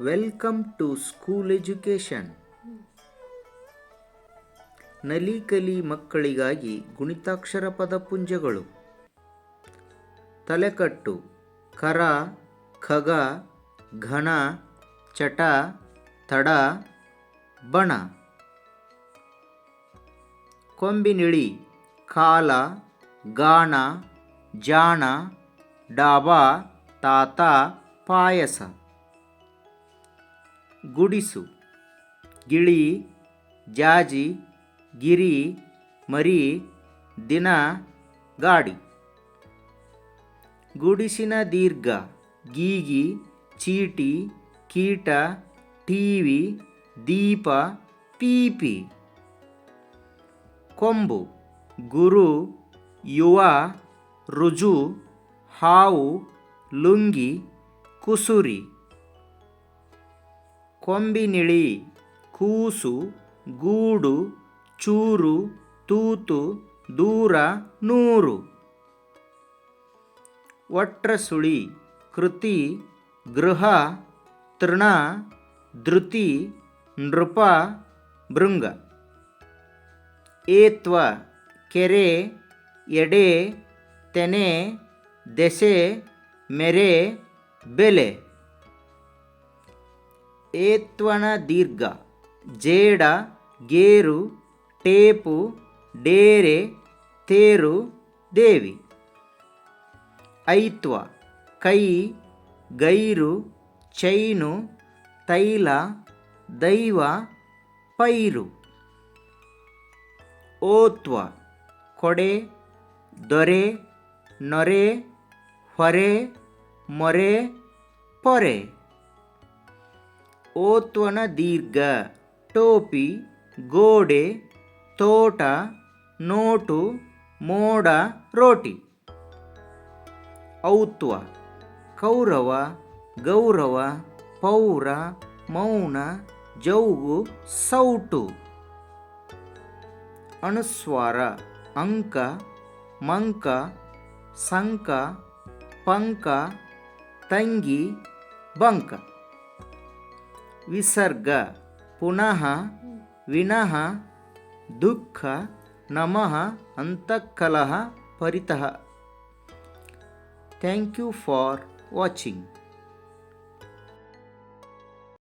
Welcome to school education Nalikali ಮಕ್ಕಳಿಗಾಗಿ ಗುಣಿತಾಕ್ಷರ ಪದಪುಂಜಗಳು ತಲೆಕಟ್ಟು, ಕರ, ಖಗ, ಘನ, ಚಟ, ತಡ, ಬಣ. ಕೊಂಬಿನಿಳಿ, ಕಾಲ, ಗಾಣ, ಜಾಣ, ಡಾಬಾ, ತಾತ, ಪಾಯಸ. ಗುಡಿಸು. ಗಿಳಿ, ಜಾಜಿ, ಗಿರಿ, ಮರಿ, ದಿನ, ಗಾಡಿ. ಗುಡಿಸಿನ ದೀರ್ಘ, ಗೀಗಿ, ಚೀಟಿ, ಕೀಟ, ಟಿವಿ, ದೀಪ, ಪೀಪಿ. ಕೊಂಬು, ಗುರು, ಯುವ, ರುಜು, ಹಾವು, ಲುಂಗಿ, ಕುಸುರಿ. ಕೊಂಬಿನಿಳಿ ಕೂಸು, ಗೂಡು, ಚೂರು, ತೂತು, ದೂರ, ನೂರು. ಒಟ್ರಸುಳಿ ಕೃತಿ, ಗೃಹ, ತೃಣ, ಧೃತಿ, ನೃಪ, ಭೃಂಗ. ಏತ್ವ, ಕೆರೆ, ಎಡೆ, ತೆನೆ, ದೆಸೆ, ಮೆರೆ, ಬೆಲೆ. ಏತ್ವನ ದೀರ್ಘ, ಜೇಡ, ಗೇರು, ಟೇಪು, ಡೇರೆ, ತೇರು, ದೇವಿ. ಐತ್ವ, ಕೈ, ಗೈರು, ಚೈನು, ತೈಲ, ದೈವ, ಪೈರು. ಓತ್ವ, ಕೊಡೆ, ದೊರೆ, ನೊರೆ, ಹೊರೆ, ಮೊರೆ, ಪೊರೆ. ಓತ್ವನ ದೀರ್ಘ. ಟೋಪಿ, ಗೋಡೆ, ತೋಟ, ನೋಟು, ಮೋಡ, ರೋಟಿ. ಔತ್ವ, ಕೌರವ, ಗೌರವ, ಪೌರ, ಮೌನ, ಜೌಗು, ಸೌಟು. ಅನುಸ್ವಾರ, ಅಂಕ, ಮಂಕ, ಸಂಕ, ಪಂಕ, ತಂಗಿ, ಬಂಕ. विसर्ग। पुनः विन दुख नम अन्तःकलः परितः। Thank you for watching